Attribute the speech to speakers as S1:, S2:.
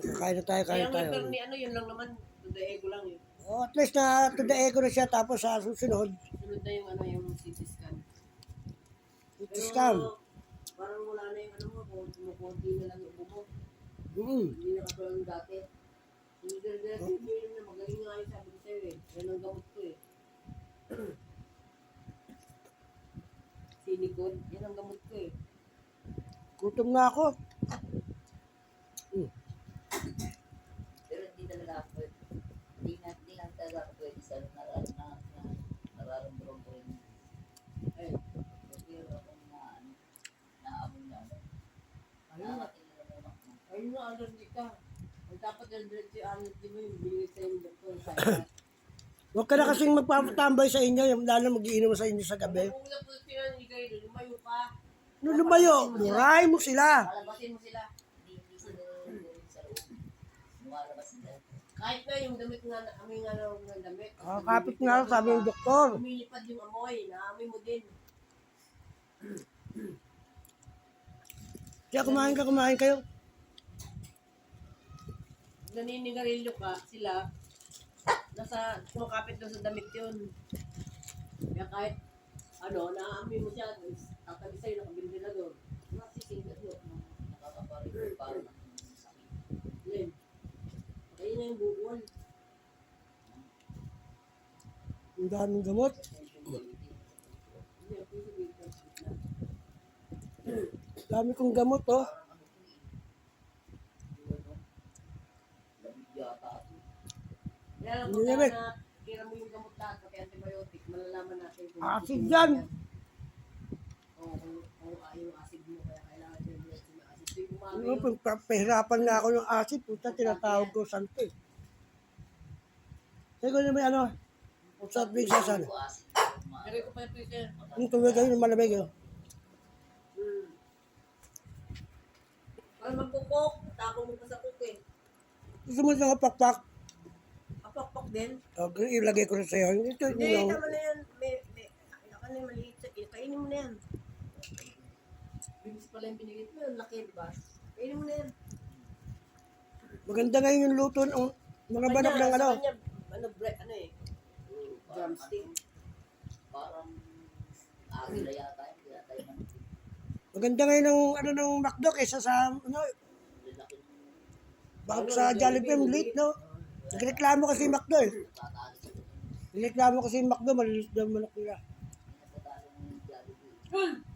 S1: Kain na tayo, kain
S2: Kaya
S1: na tayo.
S2: nga, pero ni ano, yun lang naman. The ego lang yun.
S1: Oh, at least na to the ego na siya tapos sa susunod,
S2: Sunod na yung ano, yung CT scan.
S1: it is scam.
S2: parang wala na yung ano mo, kung kumukunti na lang yung ubo mo.
S1: Mm.
S2: Hindi na katulad ng dati. Hindi na dati, hindi na magaling nga yung sabi ko sa'yo eh. Yan ang gamot ko eh. Sinicod, yan ang gamot ko eh.
S1: Gutom na ako.
S3: Pero hindi talaga ako pwede. Hindi na, hindi lang talaga ako pwede sa na, na, na, nararamdaman ko rin.
S2: Ay,
S3: Pero akong na, ano, naamon na, ano,
S2: ayun na.
S3: nakatingin na muna ako.
S2: Dapat allergy, allergy mo yung binigay sa'yo ng doktor.
S1: Huwag ka na kasing magpapatambay sa inyo, yung lalo magiinom sa inyo sa gabi.
S2: Kung una po sila lumayo ka.
S1: Nung lumayo, buray mo sila.
S3: Palabasin mo sila. Sa.
S2: Kahit na yung damit nga, amoy nga ng damit.
S1: Ah, kapit nga, sabi ng doktor.
S2: Lumilipad yung amoy, naamoy mo din.
S1: Kaya kumain ka, kumain kayo.
S2: Naninigarilyo ka, sila, nasa, kumakapit doon sa damit yun. Kaya kahit, ano, naamoy mo siya, tatabi sa'yo, nakabindi na doon.
S3: Nasisingat yun. Nakakaparin parang sakit.
S2: Yan. Ayun na yung bukol.
S1: Ang daming gamot. Dami kong gamot, oh.
S3: Lamig yata ako.
S2: Pagka
S1: naman.
S2: na, tira mo yung gamot lahat, pati antibiotic, malalaman natin kung
S1: Acid yan.
S2: Oo, kung, kung ah, yung acid mo, kaya kailangan din yung acid. So, yung umaga
S1: Ano,
S2: yun,
S1: pagpapahirapan nga ako ng acid, puta, tinatawag ko santo eh. Teka na may ano, sa big sasan.
S3: Ako acid. Ma-
S2: Kaya ko pa yung sir.
S1: Yung tubig kayo, malamig yun.
S2: Hmm. Para magkukok, tapo mo pa sa cook eh.
S1: Gusto mo sa pakpak,
S2: Apakpak din.
S1: okay, ilagay ko na sa'yo. Ito,
S2: Hindi,
S1: yung,
S2: tama na yan. May, may, kaya ka na yung maliit. Kainin mo na yan. Bibis pala yung binigay mo, yung laki, di ba? Kainin mo na yan.
S1: maganda ngayon yung luto ng mga banak ng ano.
S2: Kanya, ano, bread, ano eh. Drumstick.
S3: Parang agila yata. Hindi yata yun. ang
S1: Maganda ngayon ng ano ng McDo kaysa sa ano,
S3: ng
S1: bakit sa Jollibee late no. Nagreklamo kasi yung McDo eh. Nagreklamo kasi yung McDo, malilit daw manok nila.
S3: Hindi